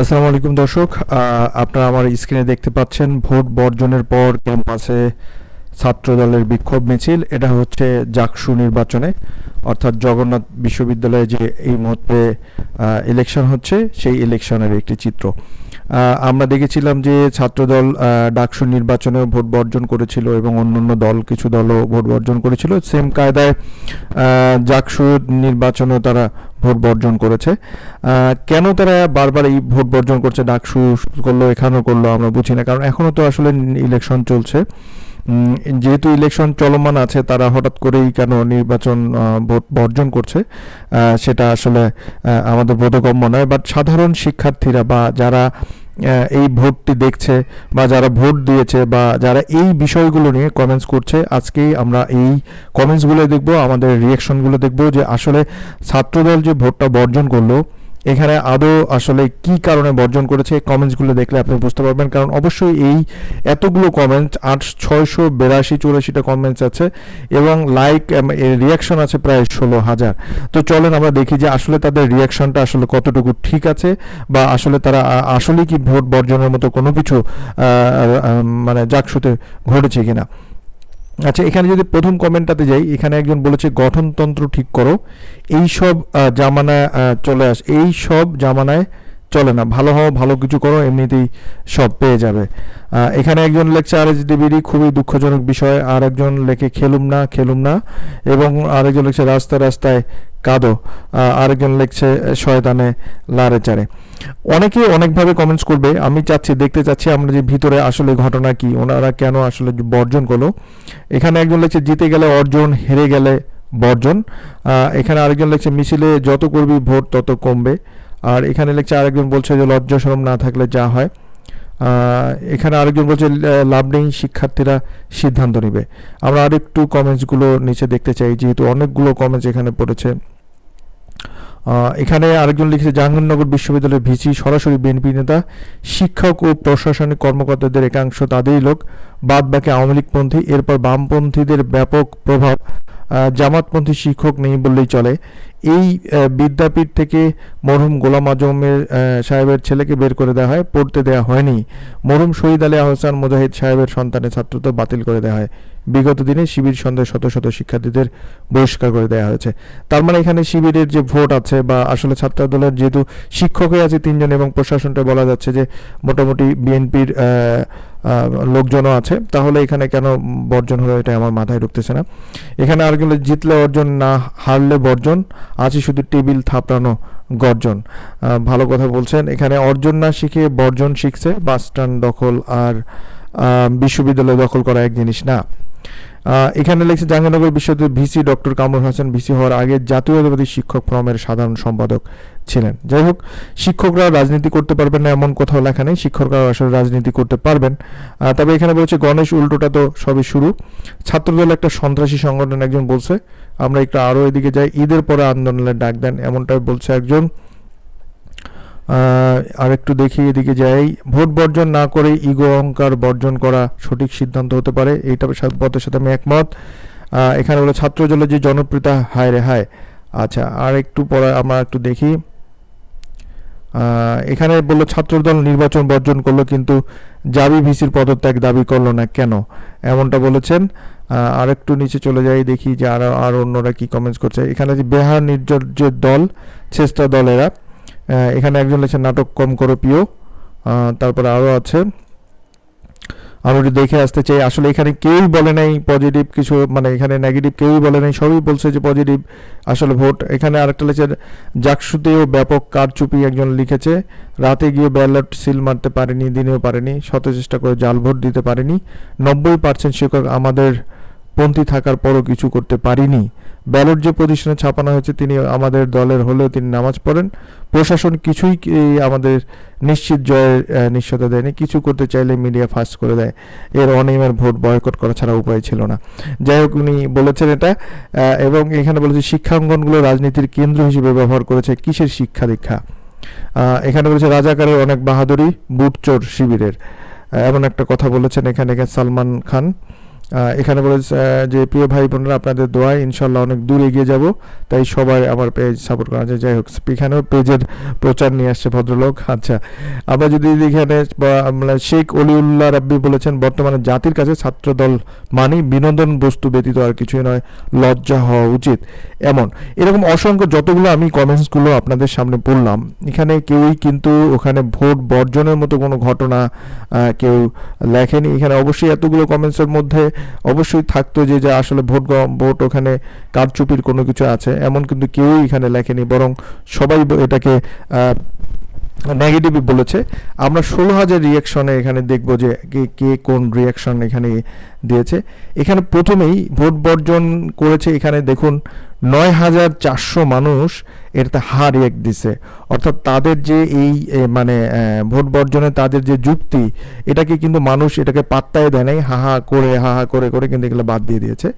আসসালামু আলাইকুম দর্শক আপনারা আমার স্ক্রিনে দেখতে পাচ্ছেন ভোট বর্জনের পর ক্যাম্পাসে ছাত্র দলের বিক্ষোভ মিছিল। এটা হচ্ছে জাকসু নির্বাচনে, অর্থাৎ জগন্নাথ বিশ্ববিদ্যালয়ে যে এই মুহূর্তে ইলেকশন হচ্ছে, সেই ইলেকশনের একটি চিত্র। আমরা দেখেছিলাম যে ছাত্রদল ডাকসু নির্বাচনে ভোট বর্জন করেছিল এবং অন্যান্য দল, কিছু দলও ভোট বর্জন করেছিল। সেম কায়দায় জাকসু নির্বাচনেও তারা ভোট বর্জন করেছে। কেন তারা বারবার এই ভোট বর্জন করছে, ডাকসু করল, এখানেও করল, আমরা বুঝি না। কারণ এখনও তো আসলে ইলেকশন চলছে। যেহেতু ইলেকশন চলমান আছে, তারা হঠাৎ করেই কেন নির্বাচন ভোট বর্জন করছে? সেটা আসলে আমাদের বোধগম্য নয়। বাট সাধারণ শিক্ষার্থীরা বা যারা এই ভোটটি দেখছে বা যারা ভোট দিয়েছে বা যারা এই বিষয়গুলো নিয়ে কমেন্টস করছে, আজকেই আমরা এই কমেন্টসগুলো দেখব, আমাদের রিয়াকশনগুলো দেখব যে আসলে ছাত্রদল যে ভোটটা বর্জন করল এখানে আদৌ আসলে কি কারণে বর্জন করেছে কমেন্টসগুলো দেখলে আপনি বুঝতে পারবেন। কারণ অবশ্যই এই এতগুলো কমেন্টস আট, ছয়শো বিরাশি, চুরাশিটা কমেন্টস আছে এবং লাইক রিয়াকশন আছে প্রায় ষোলো হাজার। তো চলেন আমরা দেখি যে আসলে তাদের রিয়াকশনটা আসলে কতটুকু ঠিক আছে বা আসলে তারা আসলে কি ভোট বর্জনের মতো কোনো কিছু মানে জাকসুতে ঘটেছে কিনা। আচ্ছা এখানে যদি প্রথম কমেন্টটাতে যাই, এখানে একজন বলেছে, গঠনতন্ত্র ঠিক করো। এই সব জামানা চলে আস, এই সব জামানায় চলে না। ভালো হও, ভালো কিছু করো, এমনিতেই সব পেয়ে যাবে। এখানে একজন লেখছে আর ডিবিরই খুবই দুঃখজনক বিষয়। আর একজন লেখে খেলুম না খেলুম না। এবং আরেকজন লেখছে রাস্তায় রাস্তায় কাঁদো। আরেকজন লিখছে শয়তানে লারে চারে। অনেকে অনেকভাবে কমেন্টস করবে। আমি চাচ্ছি, দেখতে চাচ্ছি আমরা যে ভিতরে আসলে ঘটনা কি, ওনারা কেন আসলে বর্জন করল। এখানে একজন লেখছে জিতে গেলে অর্জন, হেরে গেলে বর্জন। এখানে আরেকজন লিখছে মিছিলে যত করবি, ভোট তত কমবে। আর এখানে লিখছে আরেকজন বলছে যে লজ্জা শরম না থাকলে যা হয়। এখানে আরেকজন বলছে লাভ নেই, শিক্ষার্থীরা সিদ্ধান্ত নেবে। আমরা আরেকটু কমেন্টসগুলো নিচে দেখতে চাই, যেহেতু অনেকগুলো কমেন্টস এখানে পড়েছে। এখানে আরেকজন লিখেছে, জাহাঙ্গীরনগর বিশ্ববিদ্যালয়ের ভিসি, সরাসরি বিএনপি নেতা, শিক্ষক ও প্রশাসনিক কর্মকর্তাদের একাংশ তাদেরই লোক। বাদ বাকি আওয়ামী লীগপন্থী, এরপর বামপন্থীদের ব্যাপক প্রভাব। জামাতপন্থী শিক্ষক নেই বললেই চলে। এই বিদ্যাপীঠ থেকে মরহুম গোলাম আজমের সাহেবের ছেলেকে বের করে দেওয়া হয়, পড়তে দেওয়া হয়নি। মরহুম শহীদ আলী আহসান মুজাহিদ সাহেবের সন্তানের ছাত্রত্ব বাতিল করে দেওয়া হয়। বিগত দিনে শিবির সন্দেহ শত শত শিক্ষার্থীদের বহিষ্কার করে দেওয়া হয়েছে। তার মানে এখানে শিবিরের যে ভোট আছে বা আসলে ছাত্র দলের যেহেতু শিক্ষকই আছে তিনজন এবং প্রশাসনটা বলা যাচ্ছে যে মোটামুটি বিএনপির লোকজনও আছে তাহলে এখানে কেন বর্জন হলো এটা আমার মাথায় ঢুকতেছে না। এখানে আরেকজন বলে, জিতলে অর্জন না হারলে বর্জন আছে শুধু টেবিল থাপড়ানো গর্জন। ভালো কথা বলছেন এখানে অর্জন না শিখে বর্জন শিখছে বাস স্ট্যান্ড দখল আর বিশ্ববিদ্যালয় দখল করা এক জিনিস না। এখানে লিখছে জাহাঙ্গীরনগর বিশ্ববিদ্যালয়ের VC doctor Kamrul Hasan, VC হওয়ার আগে জাতীয়তাবাদী শিক্ষক ফোরামের সাধারণ সম্পাদক ছিলেন। যাই হোক, শিক্ষকরা রাজনীতি করতে পারবেন না, এমন কোথাও লেখা নেই। শিক্ষকরা আসলে রাজনীতি করতে পারবেন। তবে এখানে বলেছে, গণেশ উল্টোটা তো সবই শুরু। ছাত্রদল একটা সন্ত্রাসী সংগঠন, একজন বলছে। আমরা একটু আরও এদিকে যাই। ঈদের পরে আন্দোলনের ডাক দেন, এমনটাই বলছে একজন। আর একটু দেখি এদিকে যাই। ভোট বর্জন না করে ইগো অহংকার বর্জন করা সঠিক সিদ্ধান্ত হতে পারে, এইটা পথের সাথে আমি একমত। এখানে বলে ছাত্র দলের যে জনপ্রিয়তা, হায় রে হায়। আচ্ছা আর একটু পরে আমরা একটু দেখি। এখানে বলল ছাত্রদল নির্বাচন বর্জন করল, কিন্তু জাবি ভিসির পদত্যাগ দাবি করল না কেন? এমনটা বলেছেন। আর একটু নিচে চলে যাই, দেখি যে আর আর অন্যরা কি কমেন্টস করছে। এখানে যে বেহার নির্যার্যের দল, চেষ্টা দলেরা এখানে একজন লিখছে নাটক কম করো প্রিয় তারপরে আরও আছে। একটু দেখে আসতে চাই, আসলে এখানে কেউই বলে নাই পজিটিভ কিছু মানে এখানে নেগেটিভ কেউই বলে নাই, সবই বলছে যে পজিটিভ আসলে ভোট। এখানে আরেকটা লিখেছে জাকসুতেও ব্যাপক কারচুপি একজন লিখেছে, রাতে গিয়ে ব্যালট সিল মারতে পারেনি, দিনেও পারেনি, শত চেষ্টা করে জাল ভোট দিতে পারেনি, নব্বই পার্সেন্ট শিক্ষক আমাদের পন্থী থাকার পরও কিছু করতে পারিনি। ব্যালট যে প্রতিষ্ঠানে ছাপানো হয়েছে, তিনি আমাদের দলের হলেও তিনি নামাজ পড়েন। প্রশাসন কিছুই আমাদের নিশ্চিত জয়ের নিশ্চয়তা দেয়নি। কিছু করতে চাইলে মিডিয়া ফাস্ট করে দেয়। এর অনিয়মের ভোট বয়কট করা ছাড়া উপায় ছিল না। যাই হোক, উনি বলেছেন এটা এবং এখানে বলেছে, শিক্ষাঙ্গনগুলো রাজনীতির কেন্দ্র হিসেবে ব্যবহার করেছে কিসের শিক্ষা দীক্ষা? এখানে বলেছে, রাজাকারের অনেক বাহাদুরি, বুটচোর শিবিরের। এমন একটা কথা বলেছেন এখানে সালমান খান। এখানে বলেছে আহ, যে প্রিয় ভাই বোনেরা আপনাদের দোয়ায় ইনশাল্লাহ অনেক দূর এগিয়ে যাব। তাই সবাই আমার পেজ সাপোর্ট করা যায় যাই হোক এখানেও পেজের প্রচার নিয়ে আসছে ভদ্রলোক। আচ্ছা আবার যদি এখানে শেখ অলিউল্লাহ রাব্বি বলেছেন বর্তমানে জাতির কাছে ছাত্রদল মানে বিনোদন বস্তু ব্যতীত আর কিছুই নয় লজ্জা হওয়া উচিত। এমন এরকম অসংখ্য যতগুলো আমি কমেন্টসগুলো আপনাদের সামনে পড়লাম এখানে কেউই কিন্তু ওখানে ভোট বর্জনের মতো কোনো ঘটনা কেউ লেখেনি। এখানে অবশ্যই এতগুলো কমেন্টসের মধ্যে অবশ্যই থাকতো যে, যা আসলে ভোট ভোট ওখানে কারচুপির কোনো কিছু আছে। এমন কিন্তু কেউই এখানে লেখেনি, বরং সবাই এটাকে নেগেটিভই বলেছে। আমরা ষোলো হাজার রিয়াকশনে এখানে দেখব যে, কে কে কোন রিয়াকশন এখানে দিয়েছে। এখানে প্রথমেই ভোট বর্জন করেছে, এখানে দেখুন নয় হাজার চারশো মানুষ এটাতে হা রিয়াক্ট দিছে। অর্থাৎ তাদের যে এই মানে ভোট বর্জনে তাদের যে যুক্তি, এটাকে কিন্তু মানুষ এটাকে পাত্তায় দেয় নাই, হা হা, করে, হা হা, করে করে কিন্তু এগুলো বাদ দিয়ে দিয়েছে।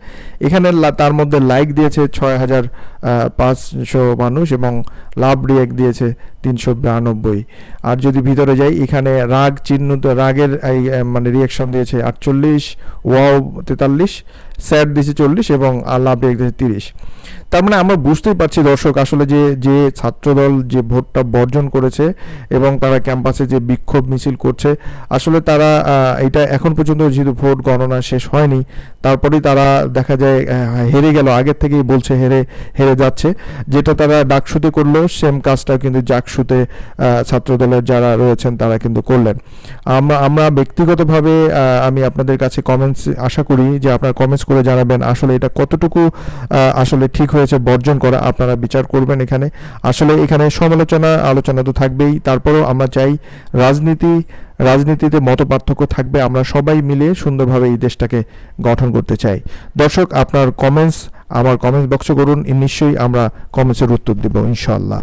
এখানে তার মধ্যে লাইক দিয়েছে ছয় হাজার পাঁচশো মানুষ এবং লাভ রিয়াক্ট দিয়েছে তিনশো বিরানব্বই। আর যদি ভিতরে যাই, এখানে রাগ চিহ্নিত, রাগের মানে রিয়েকশন দিয়েছে আটচল্লিশ, ওয়াও তেতাল্লিশ স্যাড দিয়েছে চল্লিশ এবং লাভ রিয়াক্ট দিয়েছে তিরিশ। তার মানে আমরা বুঝতেই পারছি দর্শক আসলে যে যে ছাত্রদল যে ভোটটা বর্জন করেছে এবং তারা ক্যাম্পাসে যে বিক্ষোভ মিছিল করছে, আসলে তারা এটা এখন পর্যন্ত যেহেতু ভোট গণনা শেষ হয়নি, তারপরেই তারা দেখা যায় হেরে গেল, আগের থেকেই বলছে হেরে হেরে যাচ্ছে। যেটা তারা ডাকসুতে করল, সেম কাজটা কিন্তু জাকসুতে ছাত্রদলের যারা রয়েছেন তারা কিন্তু করলেন। আমরা আমরা ব্যক্তিগতভাবে আমি আপনাদের কাছে কমেন্টস আশা করি যে আপনার কমেন্টস করে জানাবেন আসলে এটা কতটুকু আসলে ঠিক হয়েছে, বর্জন করা আপনারা বিচার করবেন এখানে। আসলে এখানে সমালোচনা, আলোচনা তো থাকবেই। তারপরেও আমরা চাই রাজনীতি, রাজনীতিতে মত পার্থক্য থাকবে। আমরা সবাই মিলে সুন্দরভাবে এই দেশটাকে গঠন করতে চাই। দর্শক, আপনার কমেন্টস আমার কমেন্টস বক্স করুন। নিশ্চয়ই আমরা কমেন্টসের উত্তর দেব, ইনশাআল্লাহ।